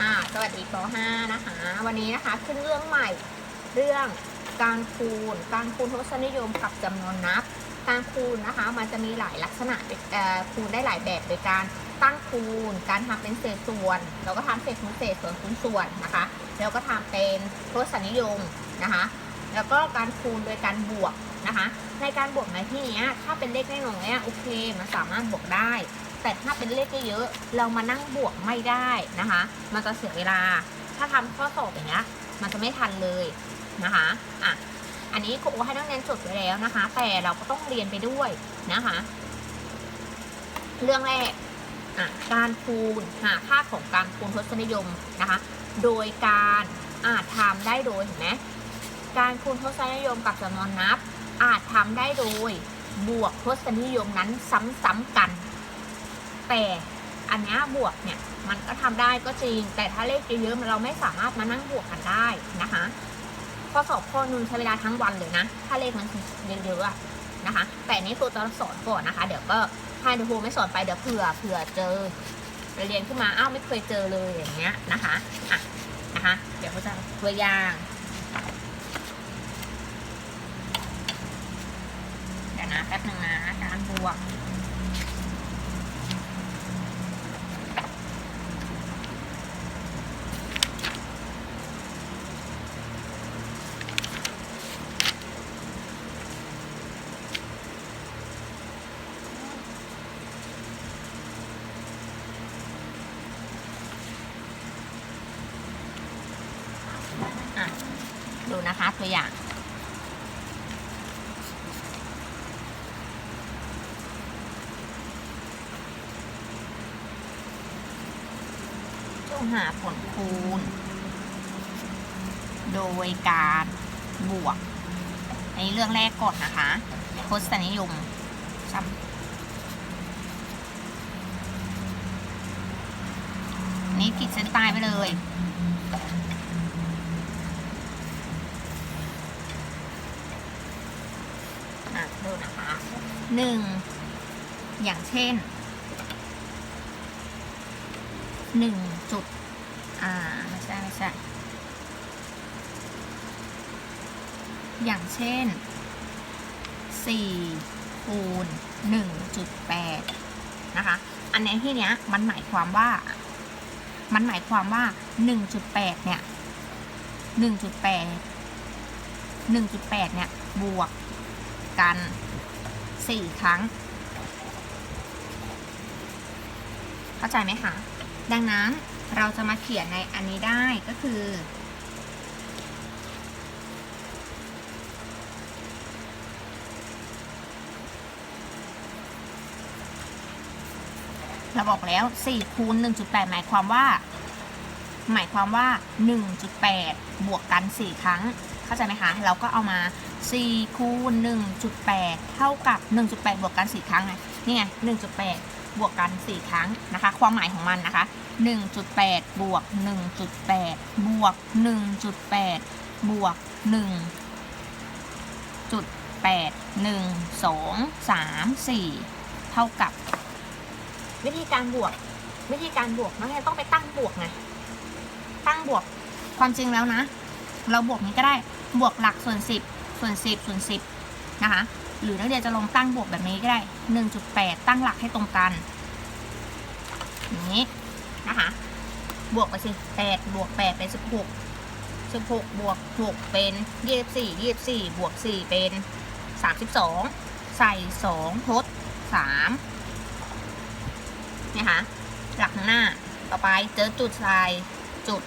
อ่าสวัสดีป .5 นะคะ วันนี้นะคะขึ้นเรื่องใหม่ เรื่องการคูณ การคูณทศนิยมกับจำนวนนับ การคูณนะคะ มันจะมีหลายลักษณะคูณได้หลายแบบโดยการตั้งคูณ การทำเป็นเศษส่วนแล้วก็ทำเศษคูณเศษส่วนคูณส่วนนะคะ แล้วก็ทำเป็นทศนิยมนะคะ แล้วก็การคูณโดยการบวกนะคะ ในการบวกในที่นี้ถ้าเป็นเลขน้อยๆอะโอเค มันสามารถบวกได้ แต่ถ้าเป็นเลขเยอะๆเรามานั่งบวกไม่ได้นะคะ มันจะเสียเวลา ถ้าทำข้อสอบอย่างเงี้ย มันจะไม่ทันเลยนะคะอะอันนี้ครูให้นักเรียนจดไว้แล้วนะคะ แต่เราก็ต้องเรียนไปด้วยนะคะ เรื่องแรกอะการคูณหาค่าของการคูณทศนิยมนะคะ โดยการอาจทำได้โดยเห็นไหมการคูณทศนิยมกับจำนวนนับ อาจทำได้โดยบวกทศนิยมนั้นซ้ำๆกัน แต่อันนี้บวกเนี่ยมันก็ทำได้ก็จริง แต่ถ้าเลขเยอะๆเราไม่สามารถมานั่งบวกกันได้นะคะข้อสอบข้อนึงใช้เวลาทั้งวันเลยนะ ถ้าเลขมันเยอะๆนะคะ แต่นี้ครูจะสอนก่อนนะคะ เดี๋ยวก็ให้ครูไม่สอนไปเดี๋ยวเผื่อเผื่อเจอเรียนขึ้นมาอ้าวไม่เคยเจอเลยอย่างเงี้ยนะคะอะนะคะ เดี๋ยวเขาจะตัวอย่างเดี๋ยวนะแป๊บหนึ่งนะการบวก นะคะ ตัวอย่าง จงหาผลคูณ โดยการบวก ในเรื่องแรกก่อนนะคะทศนิยมซ้ำนี่ขีดเส้นใต้ไปเลย อะ ดูนะคะหนึ่งอย่างเช่นหนึ่งจุดอ่าไม่ใช่ไม่ใช่อย่างเช่นสี่คูณหนึ่งจุดแปดนะคะ อันนี้ที่เนี้ยมันหมายความว่า มันหมายความว่าหนึ่งจุดแปดเนี่ยหนึ่งจุดแปดหนึ่งจุดแปดเนี่ยบวก กันสี่ครั้ง เข้าใจไหมคะ ดังนั้นเราจะมาเขียนในอันนี้ได้ก็คือ เราบอกแล้ว 4 คูณ 1.8 หมายความว่า หมายความว่า 1.8 บวกกัน 4 ครั้ง เข้าใจไหมคะ เราก็เอามา4คูณ1.8 เท่ากับ 1.8 บวกกัน 4 ครั้งไงนี่ไง 1.8 บวกกัน 4 ครั้งนะคะ ความหมายของมันนะคะ 1.8 บวก 1.8 บวก 1.8 บวก 1.8 1 2 3 4 เท่ากับ วิธีการบวก วิธีการบวกนักเรียนต้องไปตั้งบวกไง ตั้งบวกความจริงแล้วนะ เราบวกนี้ก็ได้ บวกหลักส่วนสิบส่วนสิบส่วนสิบนะคะ หรือนักเรียนจะลองตั้งบวกแบบนี้ก็ได้หนึ่งจุดแปดตั้งหลักให้ตรงกันอย่างนี้นะคะ บวกไปสิแปดบวกแปดเป็นสิบหกสิบหกบวกหกเป็นยี่สิบสี่ยี่สิบสี่บวกสี่เป็นสามสิบสองใส่สองทดสามเนี่ยค่ะหลักหน้า ต่อไปเจอจุดใส่จุด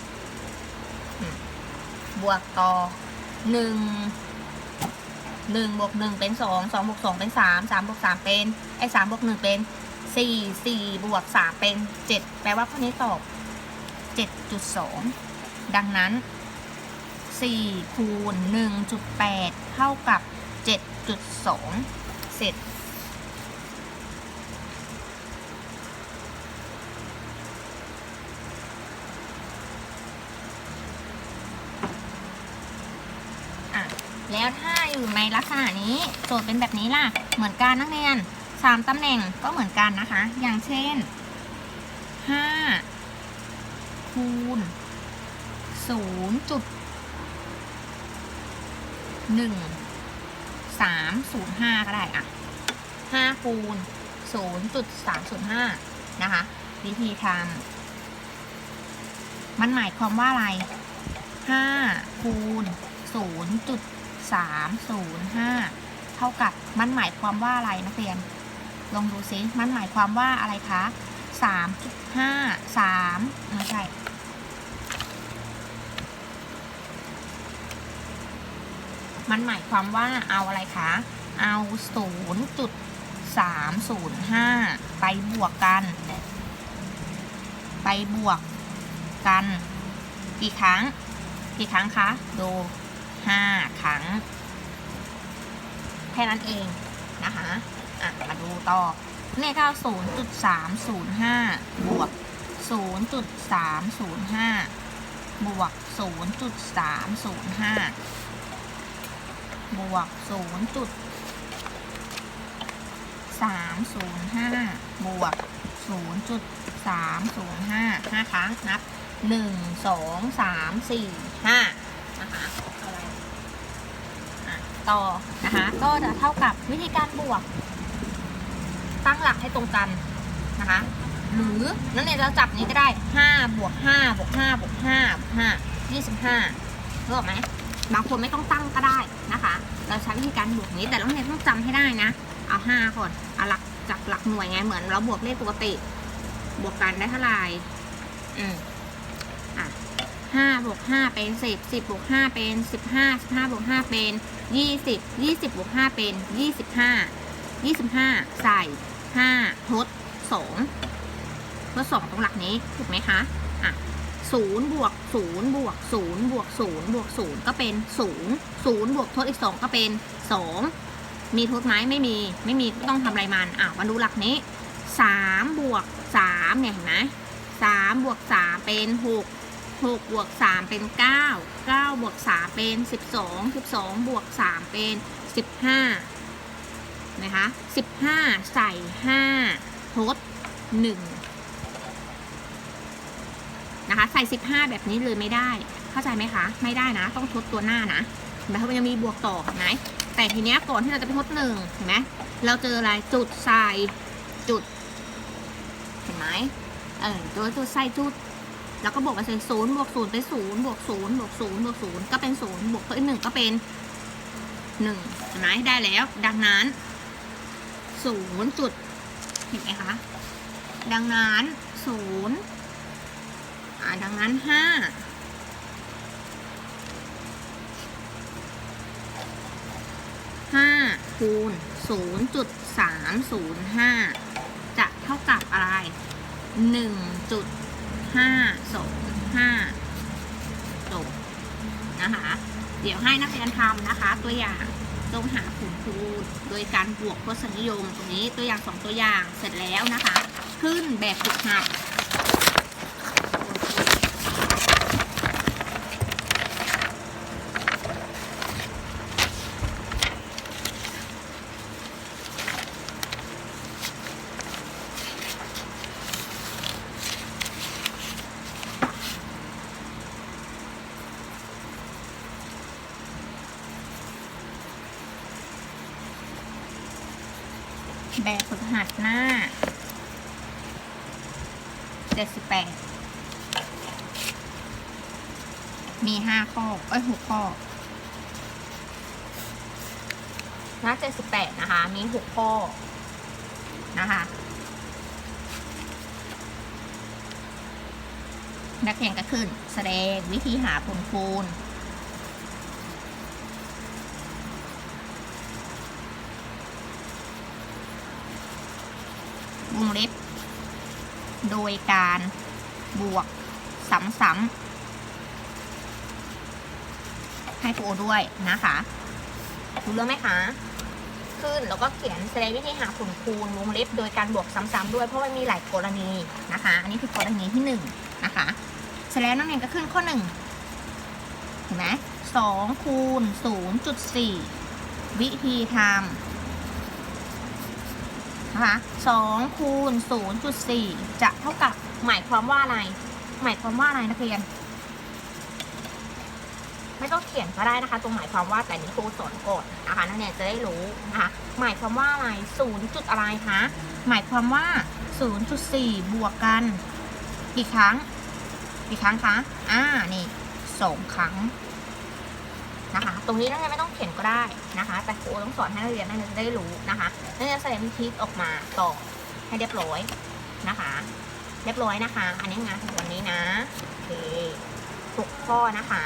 บวกต่อ หนึ่งหนึ่งบวกหนึ่งเป็นสองสองบวกสองเป็นสามสามบวกสามเป็นไอ้สามบวกหนึ่งเป็นสี่สี่บวกสามเป็นเจ็ดแปลว่าข้อนี้ตอบเจ็ดจุดสองดังนั้นสี่คูณหนึ่งจุดแปดเท่ากับเจ็ดจุดสองเสร็จ แล้วถ้าอยู่ในลักษณะนี้โจทย์เป็นแบบนี้ล่ะ เหมือนกันนักเรียนสามตำแหน่งก็เหมือนกันนะคะ อย่างเช่นห้าคูณศูนย์จุดหนึ่งสามศูนย์ห้าก็ได้อะห้าคูณศูนย์จุดสามศูนย์ห้านะคะ วิธีทำมันหมายความว่าอะไรห้าคูณศูนย์จุด สามศูนย์ห้าเท่ากับมันหมายความว่าอะไรนักเรียน ลองดูซิมันหมายความว่าอะไรคะสามจุดห้าสามไม่ใช่มันหมายความว่าเอาอะไรคะ เอาศูนย์จุดสามศูนย์ห้าไปบวกกัน ไปบวกกัน กี่ครั้ง กี่ครั้งคะ ดู ห้าครั้ง แค่นั้นเองนะคะ อะ มาดูต่อเนี่ยก็ศูนย์จุดสามศูนย์ห้าบวกศูนย์จุดสามศูนย์ห้าบวกศูนย์จุดสามศูนย์ห้าบวกศูนย์จุดสามศูนย์ห้าบวกศูนย์จุดสามศูนย์ห้าห้าครั้งนับหนึ่งสองสามสี่ห้า นะคะอะไรต่อนะคะก็จะเท่ากับวิธีการบวก ตั้งหลักให้ตรงกันนะคะ หรือนั่นเองเราจับนี้ก็ได้ห้าบวกห้าบวกห้าบวกห้าบวกห้ายี่สิบห้ารู้ไหมบางคนไม่ต้องตั้งก็ได้นะคะ เราใช้วิธีการบวกนี้แต่เราเนี่ยต้องจำให้ได้นะ เอาห้าก่อนเอาหลักจากหลักหน่วยไงเหมือนเราบวกเลขปกติ บวกกันได้เท่าไหร่อืม 5บวก5เป็น 10 10บวก5เป็น 15 15บวก5เป็น 20 20บวก5เป็น 25 25 ใส่ 5 ทด 2 ทด 2 ตรงหลักนี้ ถูกไหมคะ อะ0บวก0บวก0บวก0บวก0ก็เป็น 0 0บวกทดอีก 2 ก็เป็น 2 มีทดไหมไม่มี ไม่มีก็ต้องทำอะไรมัน อะมาดูหลักนี้3บวก3เนี่ยเห็นไหม3บวก3เป็น 6 กหกบวกสามเป็นเก้าเก้าบวกสามเป็นสิบสองสิบสองบวกสามเป็นสิบห้านะคะสิบห้าใส่ห้าทดหนึ่งนะคะ ใส่สิบห้าแบบนี้เลยไม่ได้ เข้าใจไหมคะ ไม่ได้นะ ต้องทดตัวหน้านะเห็นไหมเพราะมันยังมีบวกต่อนไหมแต่ทีเนี้ยก่อนที่เราจะไปทดหนึ่งเห็นไหมเราเจออะไรจุดใส่จุด เห็นไหมเออตัวจุดใส่จุด แล้วก็บวกกันเป็นศูนย์บวกศูนย์เป็นศูนย์บวกศูนย์บวกศูนย์บวกศูนย์ก็เป็นศูนย์บวกตัวอีกหนึ่งก็เป็นหนึ่งเห็นไหมได้แล้ว ดังนั้นศูนย์จุดเห็นไหมคะ ดังนั้นศูนย์อ่าดังนั้นห้าห้าคูณศูนย์จุดสามศูนย์ห้าจะเท่ากับอะไรหนึ่งจุด ห้าสองห้าจบนะคะ เดี๋ยวให้นักเรียนทำนะคะ ตัวอย่างจงหาผลคูณโดยการบวกทศนิยมตรงนี้ตัวอย่างสองตัวอย่างเสร็จแล้วนะคะ ขึ้นแบบฝึกหัด แบบฝึกหัดหน้าเจ็ดสิบแปดมีห้าข้อ เอ้ยหกข้อหน้าเจ็ดสิบแปดนะคะ มีหกข้อนะคะนักเรียนก็ขึ้น แสดงวิธีหาผลคูณ วงเล็บ โดยการบวกซ้ำๆให้ครูด้วยนะคะรู้เรื่องไหมคะ ขึ้นแล้วก็เขียนแสดงวิธีหาผลคูณวงเล็บ โดยการบวกซ้ำๆด้วยเพราะมันมีหลายกรณีนะคะ อันนี้คือกรณีที่หนึ่งนะคะเสร็จแล้วนักเรียนก็ขึ้นข้อหนึ่งเห็นไหมสองคูณศูนย์จุดสี่วิธีทำ นะคะ2คูณ0.4จะเท่ากับหมายความว่าอะไร หมายความว่าอะไรนักเรียน ไม่ต้องเขียนก็ได้นะคะ ตรงหมายความว่าแต่นี่ครูสอนก่อนนะคะนักเรียนจะได้รู้นะคะ หมายความว่าอะไรศูนย์จุดอะไรคะหมายความว่า 0.4 บวกกัน กี่ครั้ง กี่ครั้งคะ อ่า นี่สองครั้ง นะคะ ตรงนี้นักเรียนไม่ต้องเขียนก็ได้นะคะ แต่ครูต้องสอนให้นักเรียนนักเรียนจะได้รู้นะคะนักเรียนแสดงทิศออกมาต่อให้เรียบร้อยนะคะ เรียบร้อยนะคะ อันนี้งานของวันนี้นะโอเคทุกข้อนะคะ